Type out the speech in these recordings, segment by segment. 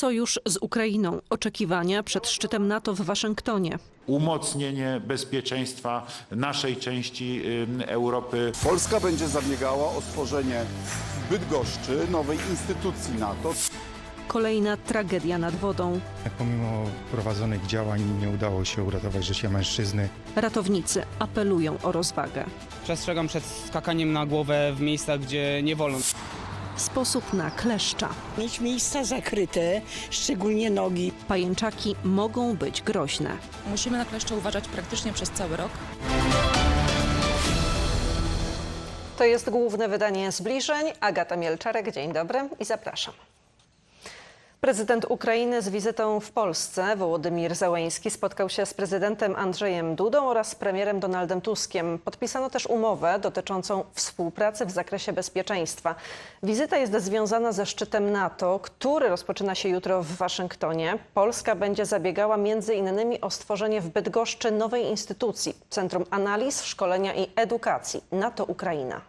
Sojusz z Ukrainą. Oczekiwania przed szczytem NATO w Waszyngtonie. umocnienie bezpieczeństwa naszej części ym, Europy. Polska będzie zabiegała o stworzenie w Bydgoszczy nowej instytucji NATO. Kolejna tragedia nad wodą. Pomimo prowadzonych działań nie udało się uratować życia mężczyzny. Ratownicy apelują o rozwagę. Przestrzegam przed skakaniem na głowę w miejscach, gdzie nie wolno. Sposób na kleszcza. mieć miejsca zakryte, szczególnie nogi. Pajęczaki mogą być groźne. Musimy na kleszcze uważać praktycznie przez cały rok. To jest główne wydanie zbliżeń. Agata Mielczarek, dzień dobry i zapraszam. Prezydent Ukrainy z wizytą w Polsce, Wołodymir Załęski, spotkał się z prezydentem Andrzejem Dudą oraz premierem Donaldem Tuskiem. Podpisano też umowę dotyczącą współpracy w zakresie bezpieczeństwa. Wizyta jest związana ze szczytem NATO, który rozpoczyna się jutro w Waszyngtonie. Polska będzie zabiegała między innymi o stworzenie w Bydgoszczy nowej instytucji Centrum Analiz, Szkolenia i Edukacji NATO Ukraina.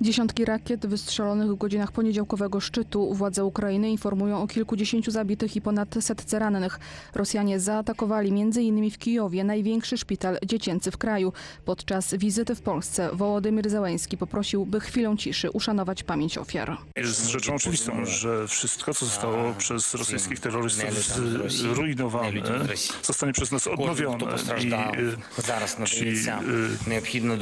Dziesiątki rakiet wystrzelonych w godzinach poniedziałkowego szczytu władze Ukrainy informują o kilkudziesięciu zabitych i ponad setce rannych. Rosjanie zaatakowali m.in. w Kijowie największy szpital dziecięcy w kraju. Podczas wizyty w Polsce Wołodymyr Zełański poprosił, by chwilą ciszy uszanować pamięć ofiar. Jest rzeczą oczywistą, że wszystko, co zostało przez rosyjskich terrorystów zrujnowane, zostanie przez nas odnowione. I, y, czyli, y, niegodni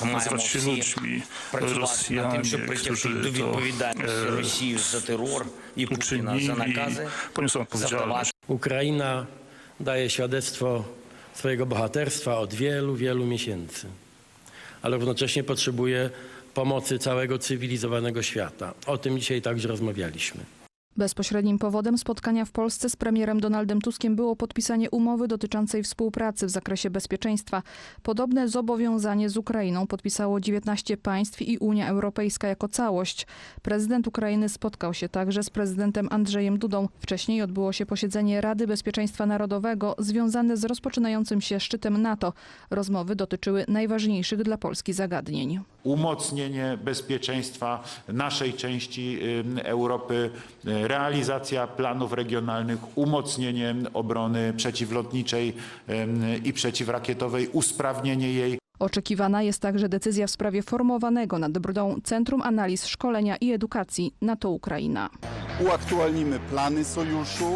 маємо nazywać się всі ludźmi працювати над Rosjanie, тим, щоб притягти którzy до to відповідальності e, Росію за терор і Путіна uczynili, за накази poniosą odpowiedzialność. Ukraina daje świadectwo swojego bohaterstwa od wielu, wielu miesięcy, ale równocześnie potrzebuje pomocy całego cywilizowanego świata. O tym dzisiaj także rozmawialiśmy. Bezpośrednim powodem spotkania w Polsce z premierem Donaldem Tuskiem było podpisanie umowy dotyczącej współpracy w zakresie bezpieczeństwa. Podobne zobowiązanie z Ukrainą podpisało 19 państw i Unia Europejska jako całość. Prezydent Ukrainy spotkał się także z prezydentem Andrzejem Dudą. Wcześniej odbyło się posiedzenie Rady Bezpieczeństwa Narodowego związane z rozpoczynającym się szczytem NATO. Rozmowy dotyczyły najważniejszych dla Polski zagadnień. Umocnienie bezpieczeństwa naszej części ym, Europy, y, realizacja planów regionalnych, umocnienie obrony przeciwlotniczej ym, i przeciwrakietowej, usprawnienie jej. Oczekiwana jest także decyzja w sprawie formowanego nad Brdą Centrum Analiz Szkolenia i Edukacji NATO Ukraina. Uaktualnimy plany sojuszu,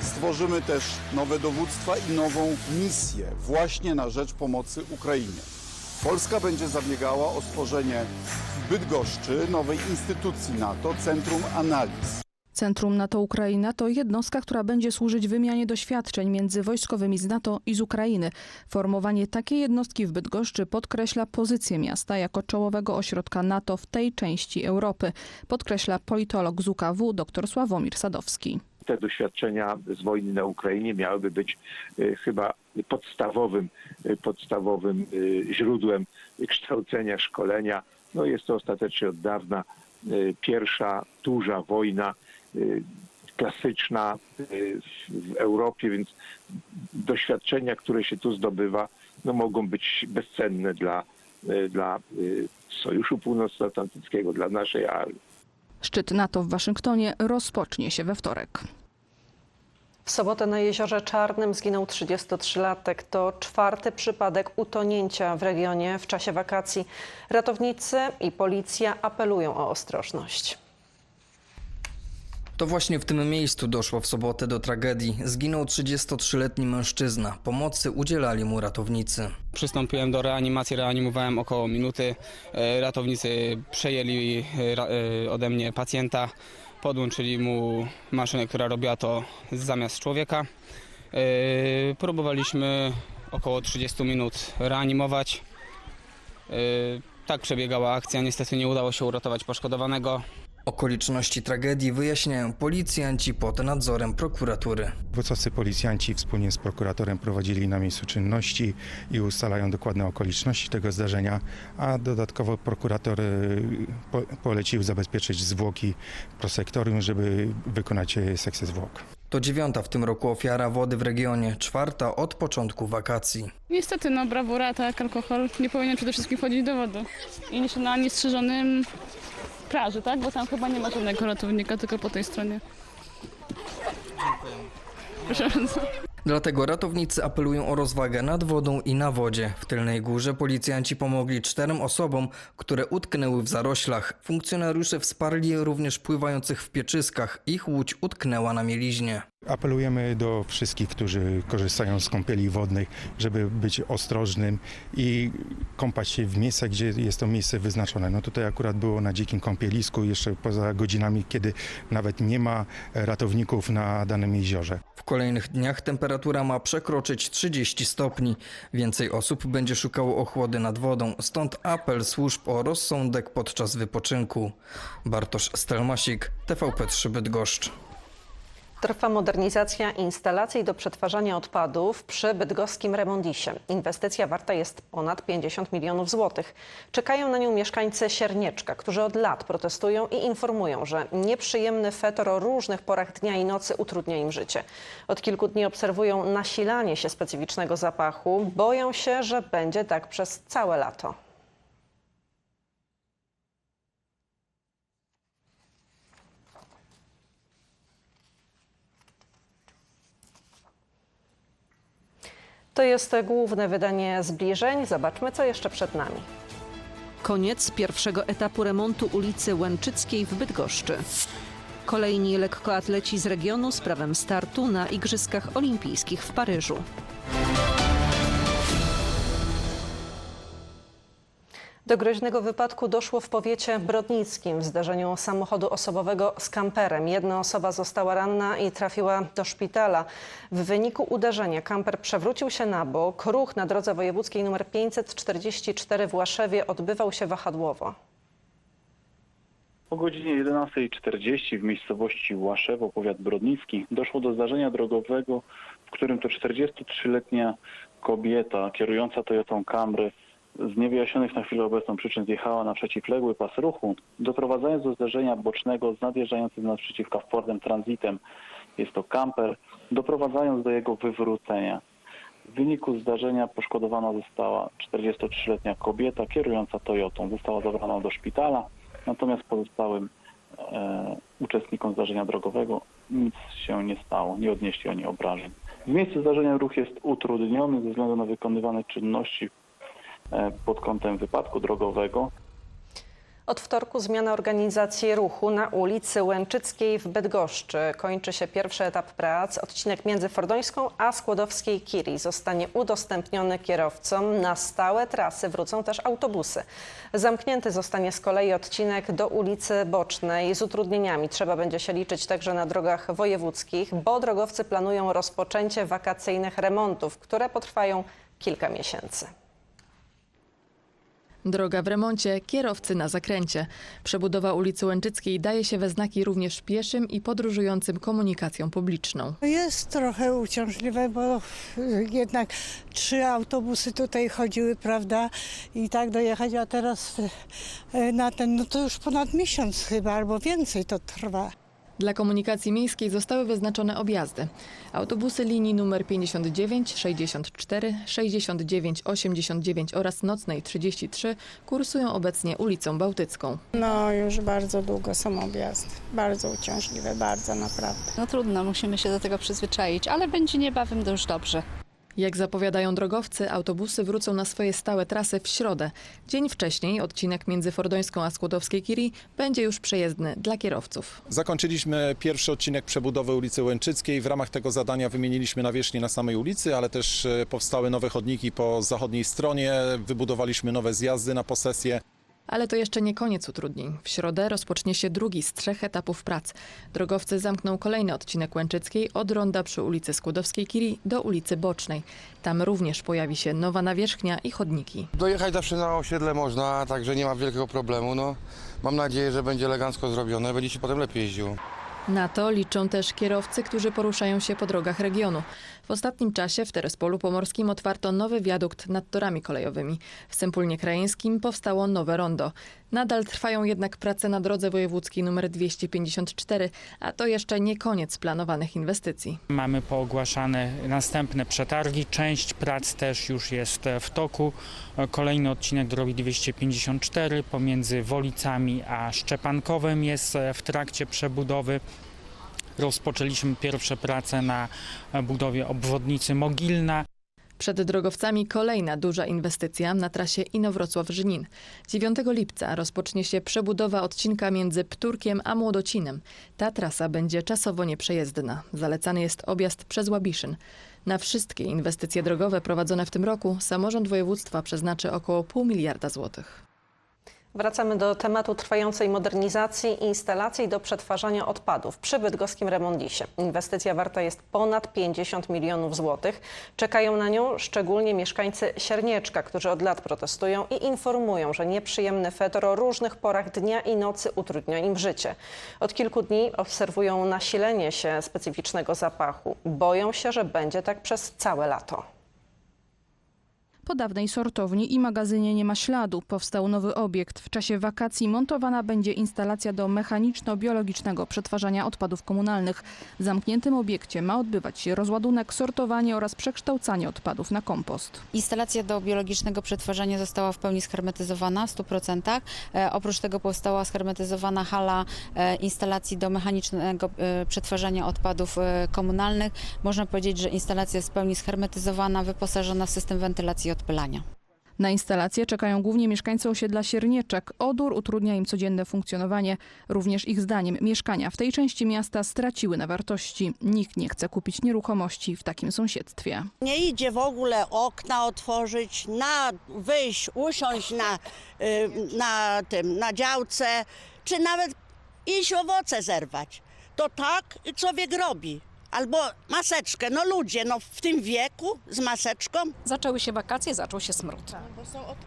stworzymy też nowe dowództwa i nową misję właśnie na rzecz pomocy Ukrainie. Polska będzie zabiegała o stworzenie w Bydgoszczy nowej instytucji NATO, Centrum Analiz. Centrum NATO Ukraina to jednostka, która będzie służyć wymianie doświadczeń między wojskowymi z NATO i z Ukrainy. Formowanie takiej jednostki w Bydgoszczy podkreśla pozycję miasta jako czołowego ośrodka NATO w tej części Europy, podkreśla politolog z UKW dr Sławomir Sadowski. te doświadczenia z wojny na Ukrainie miałyby być y, chyba podstawowym, y, podstawowym y, źródłem kształcenia, szkolenia. No jest to ostatecznie od dawna y, pierwsza duża wojna klasyczna w- Europie, więc doświadczenia, które się tu zdobywa, no mogą być bezcenne dla, dla Sojuszu Północnoatlantyckiego, dla naszej armii. Szczyt NATO w Waszyngtonie rozpocznie się we wtorek. W sobotę na Jeziorze Czarnym zginął 33-latek. To czwarty przypadek utonięcia w regionie w czasie wakacji. Ratownicy i policja apelują o ostrożność. To właśnie w tym miejscu doszło w sobotę do tragedii. Zginął 33-letni mężczyzna. Pomocy udzielali mu ratownicy. Przystąpiłem do reanimacji, reanimowałem około minuty. E, Ratownicy przejęli e, e, ode mnie pacjenta, podłączyli mu maszynę, która robiła to zamiast człowieka. E, Próbowaliśmy około 30 minut reanimować. E, Tak przebiegała akcja. Niestety nie udało się uratować poszkodowanego. Okoliczności tragedii wyjaśniają policjanci pod nadzorem prokuratury. Włocławscy policjanci wspólnie z prokuratorem prowadzili na miejscu czynności i ustalają dokładne okoliczności tego zdarzenia, a dodatkowo prokurator y, po, polecił zabezpieczyć zwłoki prosektorium, żeby wykonać y, sekcję zwłok. To dziewiąta w tym roku ofiara wody w regionie, czwarta od początku wakacji. Niestety, no brawura, tak, alkohol nie powinien przede wszystkim wchodzić do wody. I na niestrzeżonym tak? Bo tam chyba nie ma żadnego ratownika, tylko po tej stronie. Proszę bardzo. Dlatego ratownicy apelują o rozwagę nad wodą i na wodzie. W Tylnej Górze policjanci pomogli czterem osobom, które utknęły w zaroślach. Funkcjonariusze wsparli również pływających w pieczyskach. Ich łódź utknęła na mieliźnie. Apelujemy do wszystkich, którzy korzystają z kąpieli wodnych, żeby być ostrożnym i kąpać się w miejscach, gdzie jest to miejsce wyznaczone. No tutaj akurat było na dzikim kąpielisku, jeszcze poza godzinami, kiedy nawet nie ma ratowników na danym jeziorze. W kolejnych dniach temperatura ma przekroczyć 30 stopni. Więcej osób będzie szukało ochłody nad wodą, stąd apel służb o rozsądek podczas wypoczynku. Bartosz Stelmasik, TVP3 Bydgoszcz. Trwa modernizacja instalacji do przetwarzania odpadów przy bydgoskim Remondisie. Inwestycja warta jest ponad 50 milionów złotych. Czekają na nią mieszkańcy Siernieczka, którzy od lat protestują i informują, że nieprzyjemny fetor o różnych porach dnia i nocy utrudnia im życie. Od kilku dni obserwują nasilanie się specyficznego zapachu. Boją się, że będzie tak przez całe lato. To jest główne wydanie zbliżeń. Zobaczmy, co jeszcze przed nami. Koniec pierwszego etapu remontu ulicy Łęczyckiej w Bydgoszczy. Kolejni lekkoatleci z regionu z prawem startu na Igrzyskach Olimpijskich w Paryżu. Do groźnego wypadku doszło w powiecie brodnickim w zdarzeniu samochodu osobowego z kamperem. Jedna osoba została ranna i trafiła do szpitala. W wyniku uderzenia kamper przewrócił się na bok. Ruch na drodze wojewódzkiej nr 544 w Łaszewie odbywał się wahadłowo. O godzinie 11.40 w miejscowości Łaszewo, powiat brodnicki, doszło do zdarzenia drogowego, w którym to 43-letnia kobieta kierująca Toyotą Camry z niewyjaśnionych na chwilę obecną przyczyn zjechała na przeciwległy pas ruchu, doprowadzając do zdarzenia bocznego z nadjeżdżającym naprzeciwka Fordem Transitem. Jest to kamper, doprowadzając do jego wywrócenia. W wyniku zdarzenia poszkodowana została 43-letnia kobieta kierująca Toyotą. Została zabrana do szpitala, natomiast pozostałym e, uczestnikom zdarzenia drogowego nic się nie stało, nie odnieśli oni obrażeń. W miejscu zdarzenia ruch jest utrudniony ze względu na wykonywane czynności pod kątem wypadku drogowego. Od wtorku zmiana organizacji ruchu na ulicy Łęczyckiej w Bydgoszczy. Kończy się pierwszy etap prac. Odcinek między Fordońską a Skłodowskiej Kiri zostanie udostępniony kierowcom. Na stałe trasy wrócą też autobusy. Zamknięty zostanie z kolei odcinek do ulicy Bocznej. Z utrudnieniami trzeba będzie się liczyć także na drogach wojewódzkich, bo drogowcy planują rozpoczęcie wakacyjnych remontów, które potrwają kilka miesięcy. Droga w remoncie, kierowcy na zakręcie. Przebudowa ulicy Łęczyckiej daje się we znaki również pieszym i podróżującym komunikacją publiczną. Jest trochę uciążliwe, bo jednak trzy autobusy tutaj chodziły, prawda? I tak dojechać, a teraz y, na ten, no to już ponad miesiąc chyba, albo więcej to trwa. Dla komunikacji miejskiej zostały wyznaczone objazdy. Autobusy linii numer 59, 64, 69, 89 oraz nocnej 33 kursują obecnie ulicą Bałtycką. No już bardzo długo są objazdy. Bardzo uciążliwe, bardzo naprawdę. No trudno, musimy się do tego przyzwyczaić, ale będzie niebawem już dobrze. Jak zapowiadają drogowcy, autobusy wrócą na swoje stałe trasy w środę. Dzień wcześniej odcinek między Fordońską a Skłodowskiej Kiri będzie już przejezdny dla kierowców. Zakończyliśmy pierwszy odcinek przebudowy ulicy Łęczyckiej. W ramach tego zadania wymieniliśmy nawierzchnię na samej ulicy, ale też e, powstały nowe chodniki po zachodniej stronie. Wybudowaliśmy nowe zjazdy na posesję. Ale to jeszcze nie koniec utrudnień. W środę rozpocznie się drugi z trzech etapów prac. Drogowcy zamkną kolejny odcinek Łęczyckiej od ronda przy ulicy Skłodowskiej Kiri do ulicy Bocznej. Tam również pojawi się nowa nawierzchnia i chodniki. Dojechać zawsze na osiedle można, także nie ma wielkiego problemu. No, mam nadzieję, że będzie elegancko zrobione, będzie się potem lepiej jeździło. Na to liczą też kierowcy, którzy poruszają się po drogach regionu. W ostatnim czasie w Terespolu Pomorskim otwarto nowy wiadukt nad torami kolejowymi. W Sępólnie Krajeńskim powstało nowe rondo. Nadal trwają jednak prace na drodze wojewódzkiej nr 254, a to jeszcze nie koniec planowanych inwestycji. Mamy poogłaszane następne przetargi. Część prac też już jest w toku. Kolejny odcinek drogi 254 pomiędzy Wolicami a Szczepankowem jest w trakcie przebudowy. Rozpoczęliśmy pierwsze prace na budowie obwodnicy Mogilna. Przed drogowcami kolejna duża inwestycja na trasie Inowrocław-Żnin. 9 lipca rozpocznie się przebudowa odcinka między Pturkiem a Młodocinem. Ta trasa będzie czasowo nieprzejezdna. Zalecany jest objazd przez Łabiszyn. Na wszystkie inwestycje drogowe prowadzone w tym roku samorząd województwa przeznaczy około pół miliarda złotych. Wracamy do tematu trwającej modernizacji instalacji do przetwarzania odpadów przy bydgoskim Remondisie. Inwestycja warta jest ponad 50 milionów złotych. Czekają na nią szczególnie mieszkańcy Siernieczka, którzy od lat protestują i informują, że nieprzyjemny fetor o różnych porach dnia i nocy utrudnia im życie. Od kilku dni obserwują nasilenie się specyficznego zapachu. Boją się, że będzie tak przez całe lato. Po dawnej sortowni i magazynie nie ma śladu. Powstał nowy obiekt. W czasie wakacji montowana będzie instalacja do mechaniczno-biologicznego przetwarzania odpadów komunalnych. W zamkniętym obiekcie ma odbywać się rozładunek, sortowanie oraz przekształcanie odpadów na kompost. Instalacja do biologicznego przetwarzania została w pełni shermetyzowana w 100%. E, oprócz tego powstała shermetyzowana hala e, instalacji do mechanicznego e, przetwarzania odpadów komunalnych. Można powiedzieć, że instalacja jest w pełni shermetyzowana, wyposażona w system wentylacji i odpylania. Na instalację czekają głównie mieszkańcy osiedla Siernieczek. Odór utrudnia im codzienne funkcjonowanie. Również ich zdaniem mieszkania w tej części miasta straciły na wartości. Nikt nie chce kupić nieruchomości w takim sąsiedztwie. Nie idzie w ogóle okna otworzyć, na wyjść, usiąść na, y, na tym, na działce, czy nawet iść owoce zerwać. To tak człowiek robi. Albo maseczkę. No ludzie, no w tym wieku z maseczką. Zaczęły się wakacje, zaczął się smród.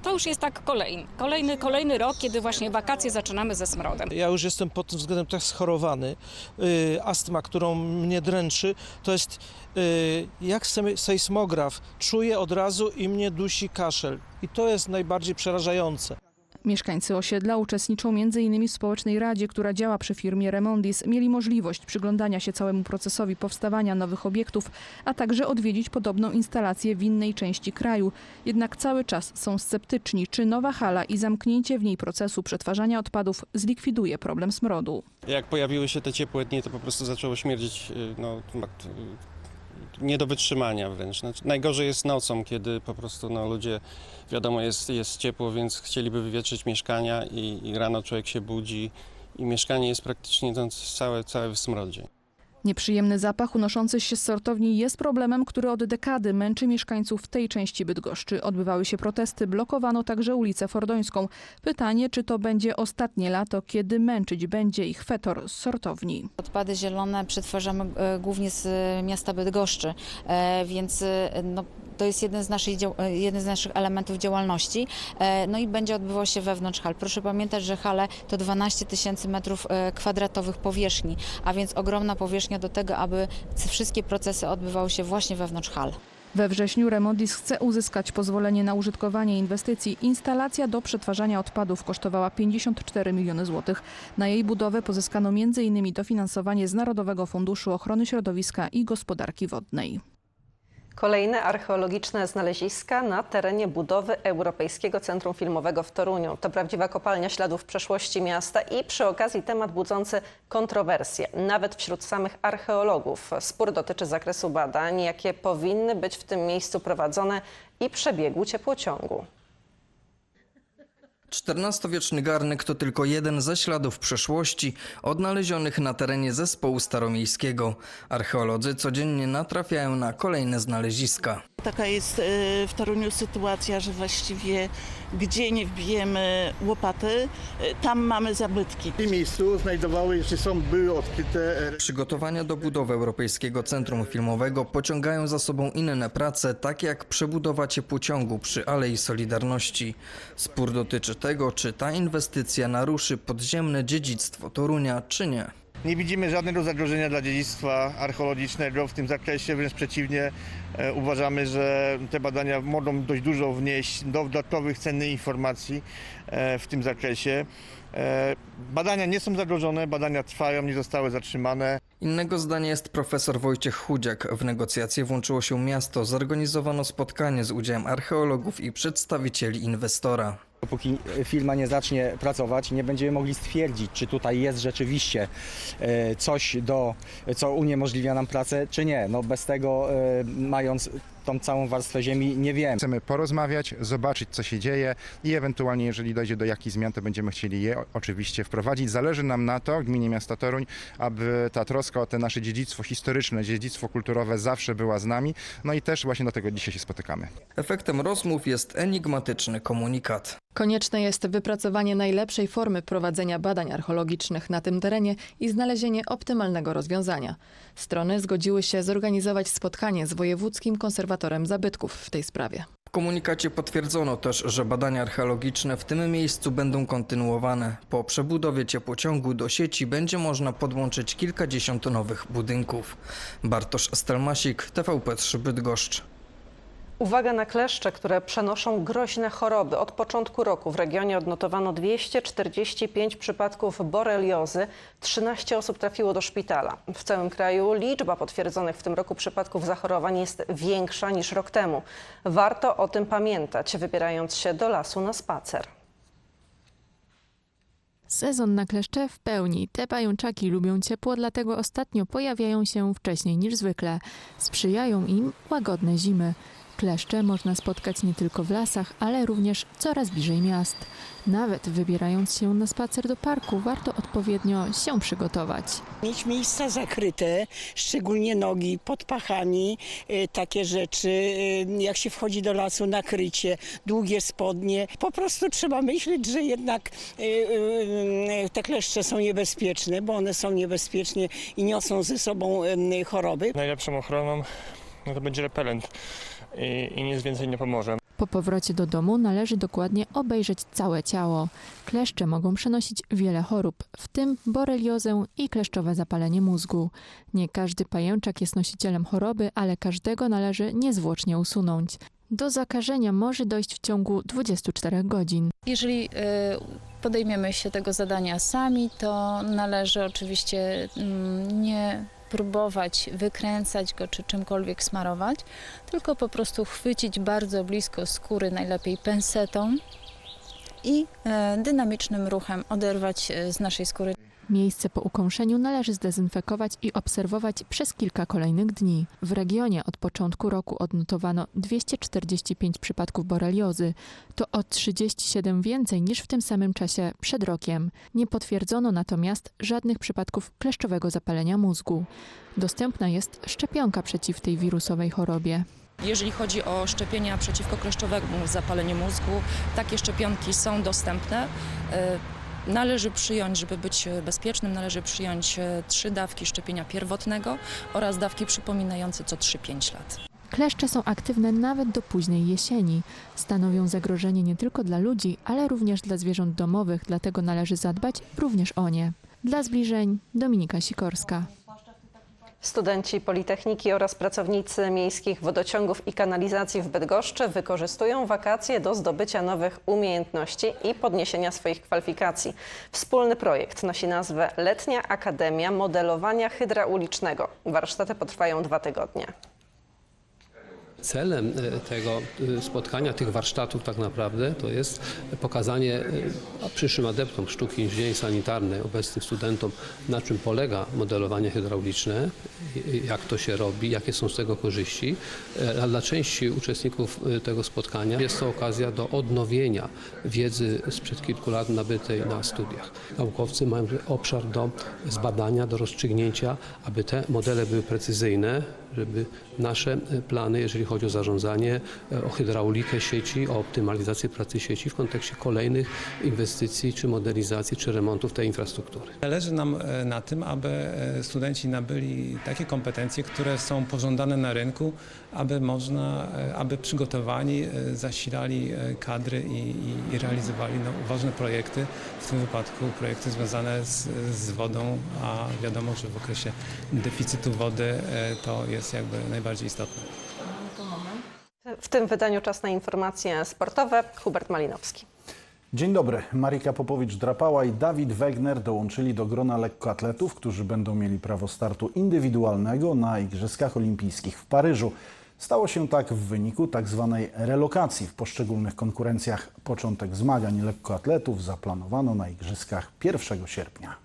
To już jest tak kolejny. Kolejny, kolejny rok, kiedy właśnie wakacje zaczynamy ze smrodem. Ja już jestem pod tym względem tak schorowany. Y, astma, którą mnie dręczy, to jest y, jak sej- sejsmograf. Czuję od razu i mnie dusi kaszel. I to jest najbardziej przerażające. Mieszkańcy osiedla uczestniczą m.in. w społecznej radzie, która działa przy firmie Remondis. Mieli możliwość przyglądania się całemu procesowi powstawania nowych obiektów, a także odwiedzić podobną instalację w innej części kraju. Jednak cały czas są sceptyczni, czy nowa hala i zamknięcie w niej procesu przetwarzania odpadów zlikwiduje problem smrodu. Jak pojawiły się te ciepłe dni, to po prostu zaczęło śmierdzić y, no, y, nie do wytrzymania wręcz. Znaczy, najgorzej jest nocą, kiedy po prostu no, ludzie, wiadomo, jest, jest ciepło, więc chcieliby wywietrzyć mieszkania i, i rano człowiek się budzi i mieszkanie jest praktycznie no, całe, całe w smrodzie. Nieprzyjemny zapach unoszący się z sortowni jest problemem, który od dekady męczy mieszkańców tej części Bydgoszczy. Odbywały się protesty, blokowano także ulicę Fordońską. Pytanie, czy to będzie ostatnie lato, kiedy męczyć będzie ich fetor z sortowni. Odpady zielone przetwarzamy e, głównie z e, miasta Bydgoszczy, e, więc no, to jest jeden z, naszych, e, jeden z naszych elementów działalności. E, No i będzie odbywał się wewnątrz hal. Proszę pamiętać, że hale to 12 tysięcy metrów e, kwadratowych powierzchni, a więc ogromna powierzchnia do tego, aby wszystkie procesy odbywały się właśnie wewnątrz hal. We wrześniu Remondis chce uzyskać pozwolenie na użytkowanie inwestycji. Instalacja do przetwarzania odpadów kosztowała 54 miliony złotych. Na jej budowę pozyskano m.in. dofinansowanie z Narodowego Funduszu Ochrony Środowiska i Gospodarki Wodnej. Kolejne archeologiczne znaleziska na terenie budowy Europejskiego Centrum Filmowego w Toruniu. To prawdziwa kopalnia śladów przeszłości miasta i przy okazji temat budzący kontrowersje, nawet wśród samych archeologów. Spór dotyczy zakresu badań, jakie powinny być w tym miejscu prowadzone i przebiegu ciepłociągu. XIV-wieczny garnek to tylko jeden ze śladów przeszłości odnalezionych na terenie zespołu staromiejskiego. Archeolodzy codziennie natrafiają na kolejne znaleziska. Taka jest e, w Toruniu sytuacja, że właściwie gdzie nie wbijemy łopaty, e, tam mamy zabytki. W tym miejscu znajdowały, jeszcze są, były odkryte Przygotowania do budowy Europejskiego Centrum Filmowego pociągają za sobą inne prace, takie jak przebudowa ciepłociągu przy Alei Solidarności. Spór dotyczy tego, czy ta inwestycja naruszy podziemne dziedzictwo Torunia, czy nie. Nie widzimy żadnego zagrożenia dla dziedzictwa archeologicznego w tym zakresie, wręcz przeciwnie. E, Uważamy, że te badania mogą dość dużo wnieść do dodatkowych cennych informacji e, w tym zakresie. E, Badania nie są zagrożone, badania trwają, nie zostały zatrzymane. Innego zdania jest profesor Wojciech Chudziak. W negocjacje włączyło się miasto. Zorganizowano spotkanie z udziałem archeologów i przedstawicieli inwestora. Dopóki firma nie zacznie pracować, nie będziemy mogli stwierdzić, czy tutaj jest rzeczywiście e, coś, do, co uniemożliwia nam pracę, czy nie. No bez tego, e, mając tą całą warstwę ziemi, nie wiem. Chcemy porozmawiać, zobaczyć co się dzieje i ewentualnie jeżeli dojdzie do jakichś zmian, to będziemy chcieli je oczywiście wprowadzić. Zależy nam na to, gminie miasta Toruń, aby ta troska o te nasze dziedzictwo historyczne, dziedzictwo kulturowe zawsze była z nami. No i też właśnie do tego dzisiaj się spotykamy. Efektem rozmów jest enigmatyczny komunikat. Konieczne jest wypracowanie najlepszej formy prowadzenia badań archeologicznych na tym terenie i znalezienie optymalnego rozwiązania. Strony zgodziły się zorganizować spotkanie z wojewódzkim konserwatorem zabytków w tej sprawie. W komunikacie potwierdzono też, że badania archeologiczne w tym miejscu będą kontynuowane. Po przebudowie ciepłociągu do sieci będzie można podłączyć kilkadziesiąt nowych budynków. Bartosz Stelmasik, TVP3 Bydgoszcz. Uwaga na kleszcze, które przenoszą groźne choroby. Od początku roku w regionie odnotowano 245 przypadków boreliozy. 13 osób trafiło do szpitala. W całym kraju liczba potwierdzonych w tym roku przypadków zachorowań jest większa niż rok temu. Warto o tym pamiętać, wybierając się do lasu na spacer. Sezon na kleszcze w pełni. Te pajączaki lubią ciepło, dlatego ostatnio pojawiają się wcześniej niż zwykle. Sprzyjają im łagodne zimy. Kleszcze można spotkać nie tylko w lasach, ale również coraz bliżej miast. Nawet wybierając się na spacer do parku, warto odpowiednio się przygotować. Mieć miejsca zakryte, szczególnie nogi pod pachami, y, takie rzeczy, y, jak się wchodzi do lasu, nakrycie, długie spodnie. Po prostu trzeba myśleć, że jednak y, te kleszcze są niebezpieczne, bo one są niebezpieczne i niosą ze sobą choroby. Najlepszą ochroną no to będzie repelent i, i nic więcej nie pomoże. Po powrocie do domu należy dokładnie obejrzeć całe ciało. Kleszcze mogą przenosić wiele chorób, w tym boreliozę i kleszczowe zapalenie mózgu. Nie każdy pajęczak jest nosicielem choroby, ale każdego należy niezwłocznie usunąć. Do zakażenia może dojść w ciągu 24 godzin. Jeżeli y, podejmiemy się tego zadania sami, to należy oczywiście mm, nie próbować wykręcać go czy czymkolwiek smarować, tylko po prostu chwycić bardzo blisko skóry, najlepiej pensetą i e, dynamicznym ruchem oderwać z naszej skóry Miejsce po ukąszeniu należy zdezynfekować i obserwować przez kilka kolejnych dni. W regionie od początku roku odnotowano 245 przypadków boreliozy. To o 37 więcej niż w tym samym czasie przed rokiem. Nie potwierdzono natomiast żadnych przypadków kleszczowego zapalenia mózgu. Dostępna jest szczepionka przeciw tej wirusowej chorobie. Jeżeli chodzi o szczepienia przeciwko kleszczowemu zapaleniu mózgu, takie szczepionki są dostępne. Należy przyjąć, żeby być bezpiecznym, należy przyjąć e, trzy dawki szczepienia pierwotnego oraz dawki przypominające co 3-5 lat. Kleszcze są aktywne nawet do późnej jesieni. Stanowią zagrożenie nie tylko dla ludzi, ale również dla zwierząt domowych, dlatego należy zadbać również o nie. Dla zbliżeń Dominika Sikorska. Studenci Politechniki oraz pracownicy miejskich wodociągów i kanalizacji w Bydgoszczy wykorzystują wakacje do zdobycia nowych umiejętności i podniesienia swoich kwalifikacji. Wspólny projekt nosi nazwę Letnia Akademia Modelowania Hydraulicznego. Warsztaty potrwają dwa tygodnie. Celem e, tego e, spotkania, tych warsztatów tak naprawdę to jest pokazanie e, przyszłym adeptom sztuki inżynierii sanitarnej, obecnym studentom, na czym polega modelowanie hydrauliczne, jak to się robi, jakie są z tego korzyści. A dla części uczestników tego spotkania jest to okazja do odnowienia wiedzy sprzed kilku lat nabytej na studiach. Naukowcy mają obszar do zbadania, do rozstrzygnięcia, aby te modele były precyzyjne, żeby nasze e, plany, jeżeli chodzi o zarządzanie, e, o hydraulikę sieci, o optymalizację pracy sieci w kontekście kolejnych inwestycji, czy modernizacji, czy remontów tej infrastruktury. Zależy nam e, na tym, aby studenci nabyli takie kompetencje, które są pożądane na rynku, aby można, aby przygotowani zasilali kadry i, i, realizowali no, ważne projekty, w tym wypadku projekty związane z, z wodą, a wiadomo, że w okresie deficytu wody to jest jakby najbardziej istotne. W tym wydaniu czas na informacje sportowe. Hubert Malinowski. Dzień dobry. Marika Popowicz-Drapała i Dawid Wegner dołączyli do grona lekkoatletów, którzy będą mieli prawo startu indywidualnego na Igrzyskach Olimpijskich w Paryżu. Stało się tak w wyniku tzw. relokacji w poszczególnych konkurencjach. Początek zmagań lekkoatletów zaplanowano na Igrzyskach 1 sierpnia.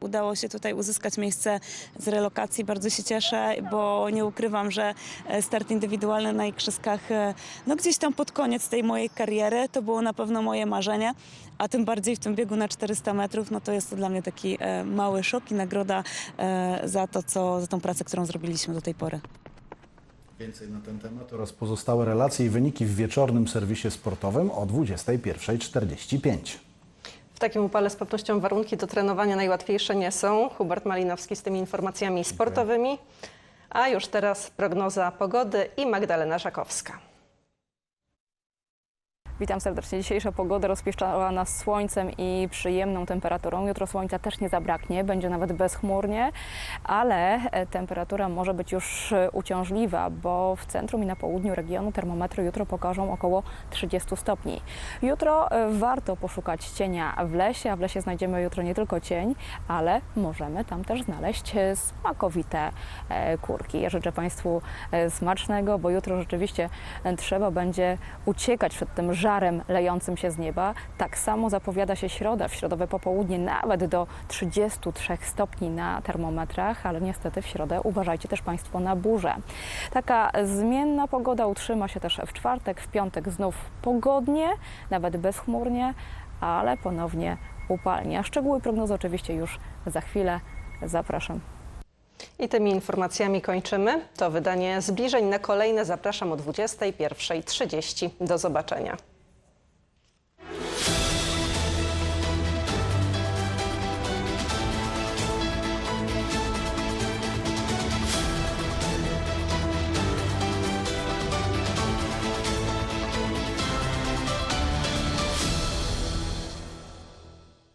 Udało się tutaj uzyskać miejsce z relokacji. Bardzo się cieszę, bo nie ukrywam, że e, start indywidualny na igrzyskach, e, no gdzieś tam pod koniec tej mojej kariery, to było na pewno moje marzenie, a tym bardziej w tym biegu na 400 metrów, no to jest to dla mnie taki e, mały szok i nagroda za to, co, za tą pracę, którą zrobiliśmy do tej pory. Więcej na ten temat oraz pozostałe relacje i wyniki w wieczornym serwisie sportowym o 21.45. W takim upale z pewnością warunki do trenowania najłatwiejsze nie są. Hubert Malinowski z tymi informacjami sportowymi. A już teraz prognoza pogody i Magdalena Żakowska. Witam serdecznie. Dzisiejsza pogoda rozpieszczała nas słońcem i przyjemną temperaturą. Jutro słońca też nie zabraknie, będzie nawet bezchmurnie, ale e, temperatura może być już e, uciążliwa, bo w centrum i na południu regionu termometry jutro pokażą około 30 stopni. Jutro e, warto poszukać cienia w lesie, a w lesie znajdziemy jutro nie tylko cień, ale możemy tam też znaleźć smakowite kurki. Ja życzę Państwu smacznego, bo jutro rzeczywiście trzeba będzie uciekać przed tym żarem lejącym się z nieba. Tak samo zapowiada się środa, w środowe popołudnie nawet do 33 stopni na termometrach, ale niestety w środę uważajcie też Państwo na burzę. Taka zmienna pogoda utrzyma się też w czwartek, w piątek znów pogodnie, nawet bezchmurnie, ale ponownie upalnie. A szczegóły prognozy oczywiście już za chwilę. Zapraszam. I tymi informacjami kończymy. To wydanie zbliżeń na kolejne zapraszam o 21.30. Do zobaczenia.